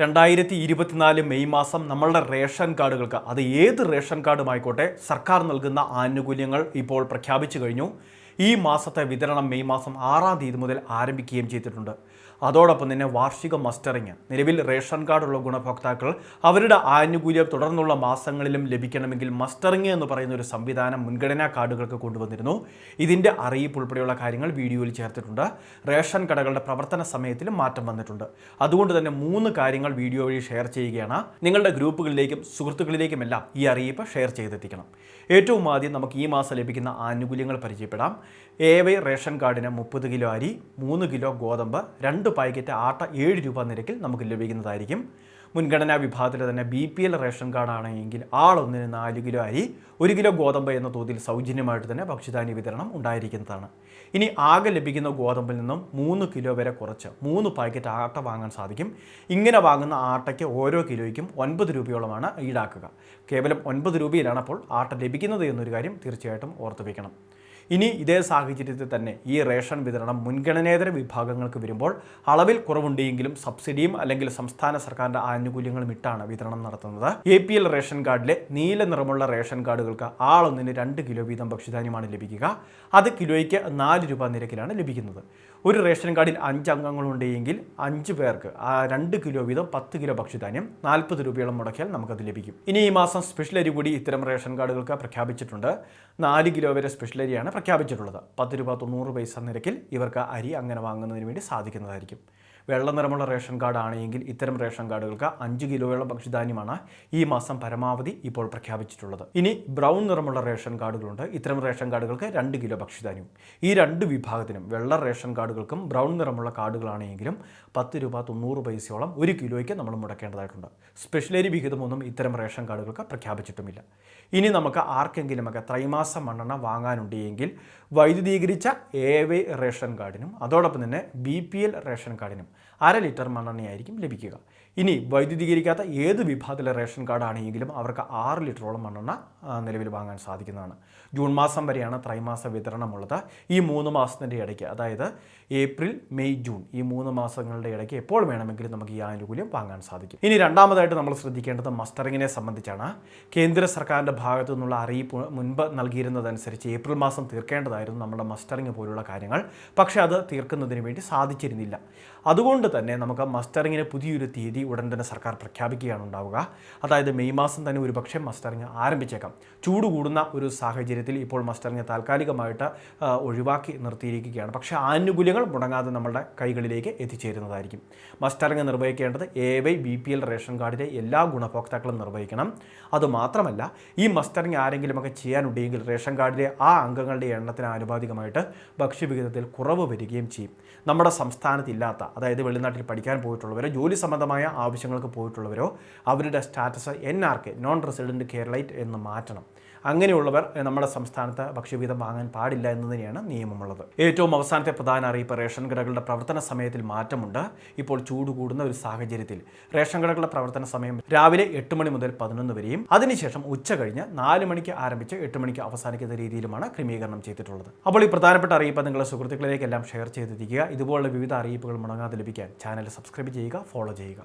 രണ്ടായിരത്തി ഇരുപത്തിനാല് മെയ് മാസം നമ്മളുടെ റേഷൻ കാർഡുകൾക്ക് അത് ഏത് റേഷൻ കാർഡുമായിക്കോട്ടെ സർക്കാർ നൽകുന്ന ആനുകൂല്യങ്ങൾ ഇപ്പോൾ പ്രഖ്യാപിച്ചു കഴിഞ്ഞു. ഈ മാസത്തെ വിതരണം മെയ് മാസം ആറാം തീയതി മുതൽ ആരംഭിക്കുകയും ചെയ്തിട്ടുണ്ട്. അതോടൊപ്പം തന്നെ വാർഷിക മസ്റ്ററിങ് നിലവിൽ റേഷൻ കാർഡുള്ള ഗുണഭോക്താക്കൾ അവരുടെ ആനുകൂല്യം തുടർന്നുള്ള മാസങ്ങളിലും ലഭിക്കണമെങ്കിൽ മസ്റ്ററിങ് എന്ന് പറയുന്ന ഒരു സംവിധാനം മുൻഗണനാ കാർഡുകൾക്ക് കൊണ്ടുവന്നിരുന്നു. ഇതിന്റെ അറിയിപ്പ് ഉൾപ്പെടെയുള്ള കാര്യങ്ങൾ വീഡിയോയിൽ ചേർത്തിട്ടുണ്ട്. റേഷൻ കടകളുടെ പ്രവർത്തന സമയത്തിലും മാറ്റം വന്നിട്ടുണ്ട്. അതുകൊണ്ട് തന്നെ മൂന്ന് കാര്യങ്ങൾ വീഡിയോ വഴി ഷെയർ ചെയ്യുകയാണ്. നിങ്ങളുടെ ഗ്രൂപ്പുകളിലേക്കും സുഹൃത്തുക്കളിലേക്കും എല്ലാം ഈ അറിയിപ്പ് ഷെയർ ചെയ്തെത്തിക്കണം. ഏറ്റവും ആദ്യം നമുക്ക് ഈ മാസം ലഭിക്കുന്ന ആനുകൂല്യങ്ങൾ പരിചയപ്പെടാം. എ വൈ റേഷൻ കാർഡിന് മുപ്പത് കിലോ അരി മൂന്ന് കിലോ ഗോതമ്പ് രണ്ട് പാക്കറ്റ് ആട്ട ഏഴ് രൂപ നിരക്കിൽ നമുക്ക് ലഭിക്കുന്നതായിരിക്കും. മുൻഗണനാ വിഭാഗത്തിൽ തന്നെ ബി പി എൽ റേഷൻ കാർഡാണെങ്കിൽ ആളൊന്നിന് നാല് കിലോ അരി ഒരു കിലോ ഗോതമ്പ് എന്ന തോതിൽ സൗജന്യമായിട്ട് തന്നെ ഭക്ഷ്യധാന്യ വിതരണം ഉണ്ടായിരിക്കുന്നതാണ്. ഇനി ആകെ ലഭിക്കുന്ന ഗോതമ്പിൽ നിന്നും മൂന്ന് കിലോ വരെ കുറച്ച് മൂന്ന് പാക്കറ്റ് ആട്ട വാങ്ങാൻ സാധിക്കും. ഇങ്ങനെ വാങ്ങുന്ന ആട്ടയ്ക്ക് ഓരോ കിലോയ്ക്കും ഒൻപത് രൂപയോളമാണ് ഈടാക്കുക. കേവലം ഒൻപത് രൂപയിലാണ് അപ്പോൾ ആട്ട ലഭിക്കുന്നത് എന്നൊരു കാര്യം തീർച്ചയായിട്ടും ഓർത്തു വയ്ക്കണം ഇനി ഇതേ സാഹചര്യത്തിൽ തന്നെ ഈ റേഷൻ വിതരണം മുൻഗണനേതര വിഭാഗങ്ങൾക്ക് വരുമ്പോൾ അളവിൽ കുറവുണ്ടെങ്കിലും സബ്സിഡിയും അല്ലെങ്കിൽ സംസ്ഥാന സർക്കാരിന്റെ ആനുകൂല്യങ്ങളും ഇട്ടാണ് വിതരണം നടത്തുന്നത്. എ പി എൽ റേഷൻ കാർഡിലെ നീല നിറമുള്ള റേഷൻ കാർഡുകൾക്ക് ആളൊന്നിന് രണ്ട് കിലോ വീതം ഭക്ഷ്യധാന്യമാണ് ലഭിക്കുക. അത് കിലോയ്ക്ക് നാല് രൂപ നിരക്കിലാണ് ലഭിക്കുന്നത്. ഒരു റേഷൻ കാർഡിൽ അഞ്ച് അംഗങ്ങളുണ്ടെങ്കിൽ അഞ്ച് പേർക്ക് ആ രണ്ട് കിലോ വീതം പത്ത് കിലോ ഭക്ഷ്യധാന്യം നാൽപ്പത് രൂപയോളം മുടക്കിയാൽ നമുക്കത് ലഭിക്കും. ഇനി ഈ മാസം സ്പെഷ്യൽ അരി കൂടി ഇത്തരം റേഷൻ കാർഡുകൾക്ക് പ്രഖ്യാപിച്ചിട്ടുണ്ട്. നാല് കിലോ വരെ സ്പെഷ്യൽ അരിയാണ് പ്രഖ്യാപിച്ചിട്ടുള്ളത്. പത്ത് രൂപ തൊണ്ണൂറ് പൈസ നിരക്കിൽ ഇവർക്ക് അരി അങ്ങനെ വാങ്ങുന്നതിന് വേണ്ടി സാധിക്കുന്നതായിരിക്കും. വെള്ള നിറമുള്ള റേഷൻ കാർഡ് ആണെങ്കിൽ ഇത്തരം റേഷൻ കാർഡുകൾക്ക് അഞ്ച് കിലോയോളം ഭക്ഷ്യധാന്യമാണ് ഈ മാസം പരമാവധി ഇപ്പോൾ പ്രഖ്യാപിച്ചിട്ടുള്ളത്. ഇനി ബ്രൗൺ നിറമുള്ള റേഷൻ കാർഡുകളുണ്ട്. ഇത്തരം റേഷൻ കാർഡുകൾക്ക് രണ്ട് കിലോ ഭക്ഷ്യധാന്യം ഈ രണ്ട് വിഭാഗത്തിനും വെള്ള റേഷൻ കാർഡുകൾക്കും ബ്രൗൺ നിറമുള്ള കാർഡുകളാണെങ്കിലും പത്ത് രൂപ തൊണ്ണൂറ് പൈസയോളം ഒരു കിലോയ്ക്ക് നമ്മൾ മുടക്കേണ്ടതായിട്ടുണ്ട്. സ്പെഷ്യലരി വിഹിതമൊന്നും ഇത്തരം റേഷൻ കാർഡുകൾക്ക് പ്രഖ്യാപിച്ചിട്ടുമില്ല. ഇനി നമുക്ക് ആർക്കെങ്കിലുമൊക്കെ ത്രൈമാസ മണ്ണെണ്ണ വാങ്ങാനുണ്ടെങ്കിൽ വൈദ്യുതീകരിച്ച എ വൈ റേഷൻ കാർഡിനും അതോടൊപ്പം തന്നെ ബി പി എൽ റേഷൻ കാർഡിനും അര ലിറ്റർ മണ്ണെണ്ണയായിരിക്കും ലഭിക്കുക. ഇനി വൈദ്യുതീകരിക്കാത്ത ഏത് വിഭാഗത്തിലെ റേഷൻ കാർഡ് ആണെങ്കിലും അവർക്ക് ആറ് ലിറ്ററോളം മണ്ണെണ്ണ നിലവിൽ വാങ്ങാൻ സാധിക്കുന്നതാണ്. ജൂൺ മാസം വരെയാണ് ത്രൈമാസ വിതരണമുള്ളത്. ഈ മൂന്ന് മാസത്തിന്റെ ഇടയ്ക്ക് അതായത് ഏപ്രിൽ മെയ് ജൂൺ ഈ മൂന്ന് മാസങ്ങളുടെ ഇടയ്ക്ക് എപ്പോൾ വേണമെങ്കിലും നമുക്ക് ഈ ആനുകൂല്യം വാങ്ങാൻ സാധിക്കും. ഇനി രണ്ടാമതായിട്ട് നമ്മൾ ശ്രദ്ധിക്കേണ്ടത് മസ്റ്ററിങ്ങിനെ സംബന്ധിച്ചാണ്. കേന്ദ്ര സർക്കാരിന്റെ ഭാഗത്തു നിന്നുള്ള അറിയിപ്പ് മുൻപ് നൽകിയിരുന്നതനുസരിച്ച് ഏപ്രിൽ മാസം തീർക്കേണ്ടതായിരുന്നു നമ്മുടെ മസ്റ്ററിങ് പോലുള്ള കാര്യങ്ങൾ. പക്ഷേ അത് തീർക്കുന്നതിന് വേണ്ടി സാധിച്ചിരുന്നില്ല. അതുകൊണ്ട് തന്നെ നമുക്ക് മസ്റ്ററിങ്ങിന് പുതിയൊരു തീയതി ഉടൻ തന്നെ സർക്കാർ പ്രഖ്യാപിക്കുകയാണ് ഉണ്ടാവുക. അതായത് മെയ് മാസം തന്നെ ഒരു പക്ഷേ മസ്റ്ററിങ് ആരംഭിച്ചേക്കാം. ചൂട് കൂടുന്ന ഒരു സാഹചര്യത്തിൽ ഇപ്പോൾ മസ്റ്ററിങ് താൽക്കാലികമായിട്ട് ഒഴിവാക്കി നിർത്തിയിരിക്കുകയാണ്. പക്ഷേ ആനുകൂല്യങ്ങൾ മുടങ്ങാതെ നമ്മളുടെ കൈകളിലേക്ക് എത്തിച്ചേരുന്നതായിരിക്കും. Mustering നിർവഹിക്കേണ്ടത് A Y B P L ration കാർഡിലെ എല്ലാ ഗുണഭോക്താക്കളും നിർവഹിക്കണം. അതുമാത്രമല്ല ഈ മസ്റ്ററിങ് ആരെങ്കിലുമൊക്കെ ചെയ്യാനുണ്ടെങ്കിൽ റേഷൻ കാർഡിലെ ആ അംഗങ്ങളുടെ എണ്ണത്തിന് ആനുപാതികമായിട്ട് ഭക്ഷ്യവിഹിതത്തിൽ കുറവ് വരികയും ചെയ്യും. നമ്മുടെ സംസ്ഥാനത്തില്ലാത്ത അതായത് വെളിനാട്ടിൽ പഠിക്കാൻ പോയിട്ടുള്ളവരോ ജോലി സംബന്ധമായ ആവശ്യങ്ങൾക്ക് പോയിട്ടുള്ളവരോ അവരുടെ status N R K non resident Keralite എന്ന് മാറ്റണം. അങ്ങനെയുള്ളവർ നമ്മുടെ സംസ്ഥാനത്ത് ഭക്ഷ്യവീതം വാങ്ങാൻ പാടില്ല എന്ന് തന്നെയാണ് നിയമമുള്ളത്. ഏറ്റവും അവസാനത്തെ പ്രധാന അറിയിപ്പ് റേഷൻ കടകളുടെ പ്രവർത്തന സമയത്തിൽ മാറ്റമുണ്ട്. ഇപ്പോൾ ചൂട് കൂടുന്ന ഒരു സാഹചര്യത്തിൽ റേഷൻ കടകളുടെ പ്രവർത്തന സമയം രാവിലെ എട്ട് മണി മുതൽ പതിനൊന്ന് വരെയും അതിനുശേഷം ഉച്ച കഴിഞ്ഞ് നാല് മണിക്ക് ആരംഭിച്ച് എട്ട് മണിക്ക് അവസാനിക്കുന്ന രീതിയിലുമാണ് ക്രമീകരണം ചെയ്തിട്ടുള്ളത്. അപ്പോൾ ഈ പ്രധാനപ്പെട്ട അറിയിപ്പ് നിങ്ങളുടെ സുഹൃത്തുക്കളിലേക്കെല്ലാം ഷെയർ ചെയ്തിരിക്കുക ഇതുപോലുള്ള വിവിധ അറിയിപ്പുകൾ മുടങ്ങാതെ ലഭിക്കാൻ ചാനൽ സബ്സ്ക്രൈബ് ചെയ്യുക ഫോളോ ചെയ്യുക.